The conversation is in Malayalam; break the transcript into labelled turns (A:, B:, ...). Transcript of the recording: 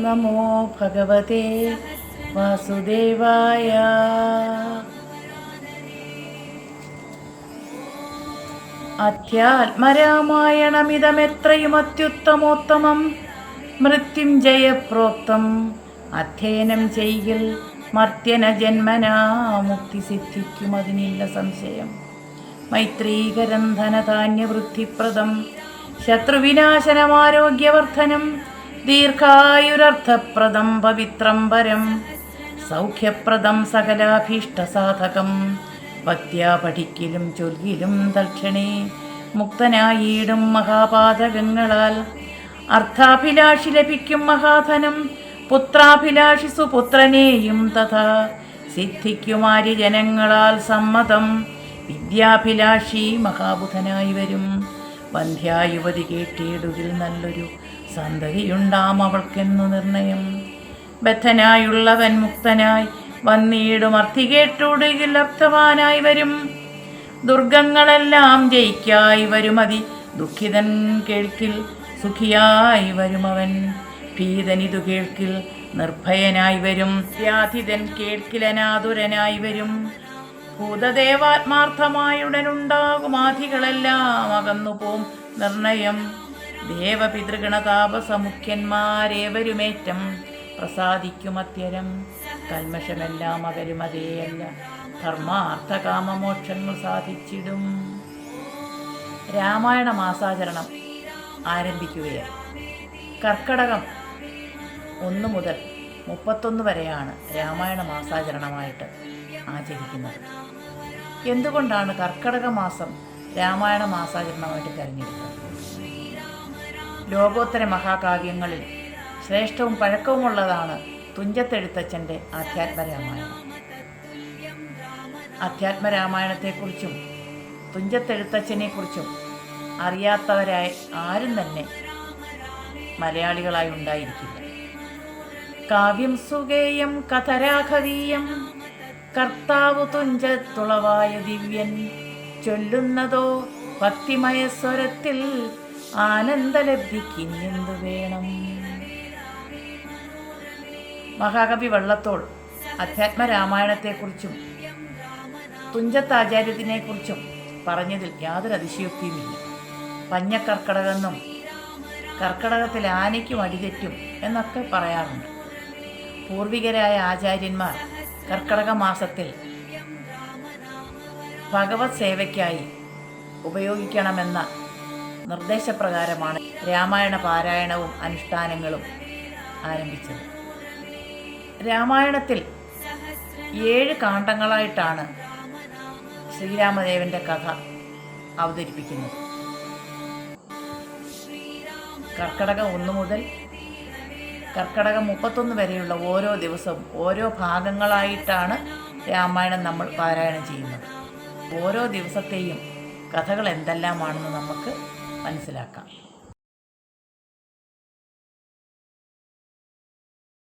A: നമോ ഭഗവതേ വാസുദേവായ അധ്യാത്മരാമായണമിതമെത്രയും അത്യുത്തമോത്തമം മൃത്യുഞ്ജയ പ്രോക്തം അധ്യയനം ചെയ്യിൽ മർത്യന ജന്മനാ മുക്തി സിദ്ധിക്കും അതിനില്ല സംശയം. മൈത്രീകരം ധനധാന്യവൃദ്ധിപ്രദം ശത്രുവിനാശനമാരോഗ്യവർദ്ധനം ദീർഘായുരർത്ഥപ്രദം പവിത്രം പരം സൗഖ്യപ്രദം സകലാഭീഷ്ടസാധകം. ഭക്ത്യാ പഠിക്കലും ചൊല്ലിലും ദക്ഷിണേ മുക്തനായിടും മഹാപാതകങ്ങളാൽ. അർത്ഥാഭിലാഷി ലഭിക്കും മഹാധനം പുത്രാഭിലാഷി സുപുത്രനെയും തഥാ. സിദ്ധിക്കുമാരി ജനങ്ങളാൽ സമ്മതം വിദ്യാഭിലാഷി മഹാബുധനായി വരും. വന്ധ്യായുവതി കേട്ടിടുകിൽ നല്ലൊരു സന്തതിയുണ്ടാം അവൾക്കെന്നു നിർണയം. ബദ്ധനായുള്ളവൻ മുക്തനായി വന്നീടും അർത്ഥി കേട്ടുടുകിൽ അർത്ഥവാനായി വരും. ദുർഗങ്ങളെല്ലാം ജയിക്കായി വരുമതി ദുഃഖിതൻ കേൾക്കിൽ സുഖിയായി വരുമവൻ ഭീതനിതു കേൾക്കിൽ നിർഭയനായി വരും. വ്യാധിതൻ കേൾക്കിലനാതുരനായി വരും. ഭൂതദേവാത്മാർത്ഥമായുടനുണ്ടാകും ആധികളെല്ലാം അകന്നു പോം നിർണയം. ദേവപിതൃഗണതാപസമുഖ്യന്മാരേവരുമേറ്റം പ്രസാദിക്കുമത്യരം. കൽമഷമെല്ലാം അവരുമതേയല്ല ധർമാർത്ഥകാമമോക്ഷങ്ങൾ സാധിച്ചിടും. രാമായണ മാസാചരണം ആരംഭിക്കുകയാണ് കർക്കടകം ഒന്ന് മുതൽ മുപ്പത്തൊന്ന് വരെയാണ് രാമായണ മാസാചരണമായിട്ട് ആചരിക്കുന്നത്. എന്തുകൊണ്ടാണ് കർക്കടക മാസം രാമായണ മാസാചരണമായിട്ട് തിരഞ്ഞെടുത്തത്? ലോകോത്തര മഹാകാവ്യങ്ങളിൽ ശ്രേഷ്ഠവും പഴക്കവുമുള്ളതാണ് തുഞ്ചത്തെഴുത്തച്ഛന്റെ ആധ്യാത്മരാമായണം. അധ്യാത്മരാമായണത്തെക്കുറിച്ചും തുഞ്ചത്തെഴുത്തച്ഛനെക്കുറിച്ചും അറിയാത്തവരായി ആരും തന്നെ മലയാളികളായി ഉണ്ടായിരിക്കില്ല. കാവ്യം സുഗേയം കഥരാഘവീയം കർത്താവ് തുഞ്ചത്തുളവായ ദിവ്യൻ ചൊല്ലുന്നതോ ഭക്തിമയ സ്വരത്തിൽ ആനന്ദലബ്ധിക്കിന്ന്ന്ത് വേണം മഹാകവി വള്ളത്തോൾ അധ്യാത്മരാമായണത്തെക്കുറിച്ചും തുഞ്ചത്താചാര്യത്തിനെക്കുറിച്ചും പറഞ്ഞതിൽ യാതൊരു അതിശയോക്തിയുമില്ല. പഞ്ഞക്കർക്കടകെന്നും കർക്കടകത്തിൽ ആനയ്ക്കും അടിതെറ്റും എന്നൊക്കെ പറയാറുണ്ട്. പൂർവികരായ ആചാര്യന്മാർ കർക്കടക മാസത്തിൽ ഭഗവത് സേവയ്ക്കായി ഉപയോഗിക്കണമെന്ന നിർദ്ദേശപ്രകാരമാണ് രാമായണ പാരായണവും അനുഷ്ഠാനങ്ങളും ആരംഭിച്ചത്. രാമായണത്തിൽ ഏഴ് കാണ്ഡങ്ങളായിട്ടാണ് ശ്രീരാമദേവന്റെ കഥ അവതരിപ്പിക്കുന്നത്. കർക്കടകം ഒന്ന് മുതൽ കർക്കടകം മുപ്പത്തൊന്ന് വരെയുള്ള ഓരോ ദിവസവും ഓരോ ഭാഗങ്ങളായിട്ടാണ് രാമായണം നമ്മൾ പാരായണം ചെയ്യുന്നത്. ഓരോ ദിവസത്തെയും കഥകൾ എന്തെല്ലാമാണെന്ന് നമുക്ക് മനസ്സിലാക്കാം.